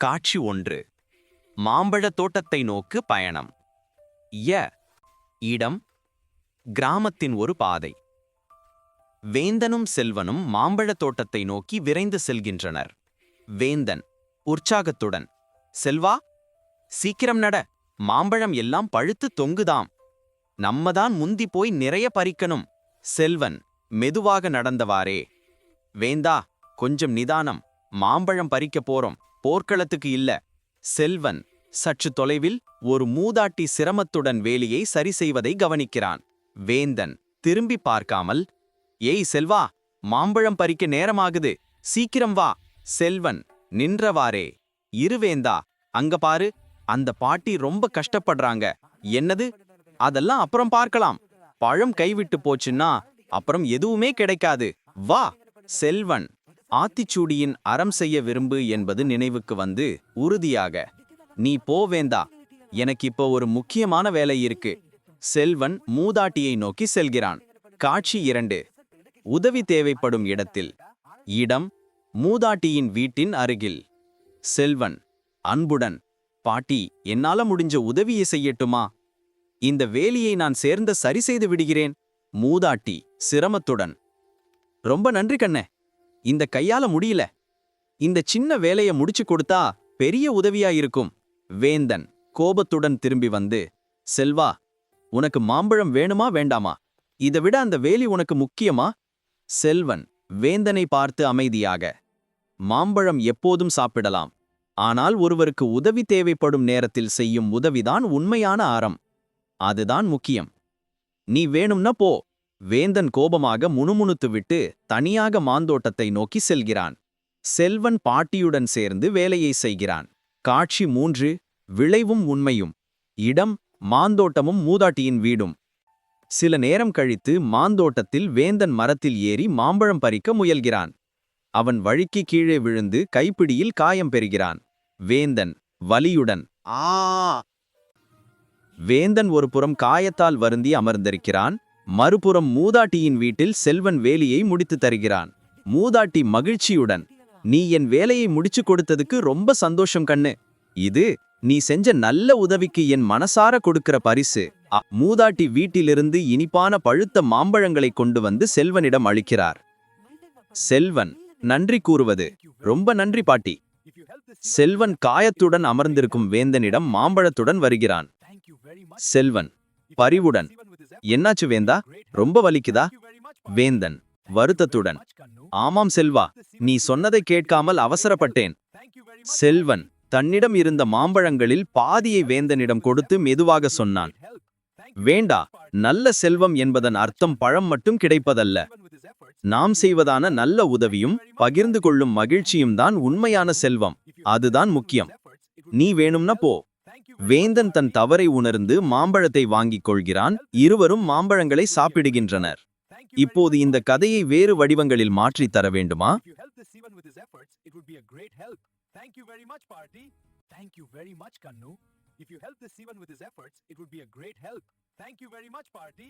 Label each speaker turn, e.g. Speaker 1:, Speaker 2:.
Speaker 1: காட்சி ஒன்று. மாம்பழத் தோட்டத்தை நோக்கு பயணம். ய. இடம். கிராமத்தின் ஒரு பாதை. வேந்தனும் செல்வனும் மாம்பழத் தோட்டத்தை நோக்கி விரைந்து செல்கின்றனர். வேந்தன் உற்சாகத்துடன் செல்வா சீக்கிரம் நட. மாம்பழம் எல்லாம் பழுத்து தொங்குதாம். நம்மதான் முந்தி போய் நிறைய பறிக்கணும் செல்வன் மெதுவாக நடந்தவாறே. வேந்தா கொஞ்சம் நிதானம். மாம்பழம் பறிக்கப் போறோம். போர்க்களத்துக்கு இல்ல. செல்வன் சற்று தொலைவில் ஒரு மூதாட்டி சிரமத்துடன் வேலியை சரி செய்வதை கவனிக்கிறான். வேந்தன் திரும்பி பார்க்காமல் ஏய் செல்வா மாம்பழம் பறிக்க நேரமாகுது. சீக்கிரம் வா. செல்வன் நின்றவாறே. இருவேந்தா அங்க பாரு. அந்த பாட்டி ரொம்ப கஷ்டப்படுறாங்க. என்னது? அதெல்லாம் அப்புறம் பார்க்கலாம். பழம் கைவிட்டு போச்சுன்னா அப்புறம் எதுவுமே கிடைக்காது. வா. செல்வன் ஆத்திச்சூடியின் அறம் செய்ய விரும்பு என்பது நினைவுக்கு வந்து உறுதியாக நீ போவேந்தா எனக்கு இப்போ ஒரு முக்கியமான வேலை இருக்கு. செல்வன் மூதாட்டியை நோக்கி செல்கிறான். காட்சி இரண்டு. உதவி தேவைப்படும் இடத்தில். இடம் மூதாட்டியின் வீட்டின் அருகில். செல்வன் அன்புடன் பாட்டி என்னால முடிஞ்ச உதவியை செய்யட்டுமா? இந்த வேலியை நான் சேர்ந்த சரி செய்து விடுகிறேன். மூதாட்டி சிரமத்துடன் ரொம்ப நன்றி கண்ணே. இந்த கையால முடியல. இந்த சின்ன வேலைய முடிச்சு கொடுத்தா பெரிய உதவியா இருக்கும். வேந்தன் கோபத்துடன் திரும்பி வந்து செல்வா உனக்கு மாம்பழம் வேணுமா வேண்டாமா? இதை விட அந்த வேலி உனக்கு முக்கியமா? செல்வன் வேந்தனை பார்த்து அமைதியாக மாம்பழம் எப்போதும் சாப்பிடலாம். ஆனால் ஒருவருக்கு உதவி தேவைப்படும் நேரத்தில் செய்யும் உதவிதான் உண்மையான அறம் அதுதான் முக்கியம். நீ வேணும்னா போ. வேந்தன் கோபமாக முணுமுணுத்துவிட்டு தனியாக மாந்தோட்டத்தை நோக்கி செல்கிறான். செல்வன் பாட்டியுடன் சேர்ந்து வேலையை செய்கிறான். காட்சி மூன்று விளைவும் உண்மையும். இடம் மாந்தோட்டமும் மூதாட்டியின் வீடும். சில நேரம் கழித்து மாந்தோட்டத்தில் வேந்தன் மரத்தில் ஏறி மாம்பழம் பறிக்க முயல்கிறான். அவன் வழிக்கு கீழே விழுந்து கைப்பிடியில் காயம் பெறுகிறான். வேந்தன் வலியுடன் ஆ! வேந்தன் ஒரு புறம் காயத்தால் வருந்தி அமர்ந்திருக்கிறான். மறுபுறம் மூதாட்டியின் வீட்டில் செல்வன் வேலியை முடித்து தருகிறான். மூதாட்டி மகிழ்ச்சியுடன் நீ என் வேலையை முடிச்சு கொடுத்ததுக்கு ரொம்ப சந்தோஷம் கண்ணு. இது நீ செஞ்ச நல்ல உதவிக்கு என் மனசார கொடுக்கிற பரிசு. மூதாட்டி வீட்டிலிருந்து இனிப்பான பழுத்த மாம்பழங்களை கொண்டு வந்து செல்வனிடம் அளிக்கிறார். செல்வன் நன்றி கூறுவது. ரொம்ப நன்றி பாட்டி. செல்வன் காயத்துடன் அமர்ந்திருக்கும் வேந்தனிடம் மாம்பழத்துடன் வருகிறான். செல்வன் பரிவுடன். என்னாச்சு வேந்தா? ரொம்ப வலிக்குதா? வேந்தன் வருத்தத்துடன் ஆமாம் செல்வா நீ சொன்னதை கேட்காமல் அவசரப்பட்டேன். செல்வன் தன்னிடம் இருந்த மாம்பழங்களில் பாதியை வேந்தனிடம் கொடுத்து மெதுவாக சொன்னான். வேண்டா நல்ல செல்வம் என்பதன் அர்த்தம் பழம் மட்டும் கிடைப்பதல்ல. நாம் செய்வதான நல்ல உதவியும் பகிர்ந்து கொள்ளும் மகிழ்ச்சியும் தான் உண்மையான செல்வம். அதுதான் முக்கியம். நீ வேணும்னா போ. வேந்தன் தன் தவறை உணர்ந்து மாம்பழத்தை வாங்கிக் கொள்கிறான் இருவரும் மாம்பழங்களை சாப்பிடுகின்றனர் இப்போது இந்த கதையை வேறு வடிவங்களில் மாற்றித் தர வேண்டுமா
Speaker 2: Thank you very much, Party. Thank you very much, Kannu. If you help this Sivan with his efforts, it would be a great help. Thank you very much, Party.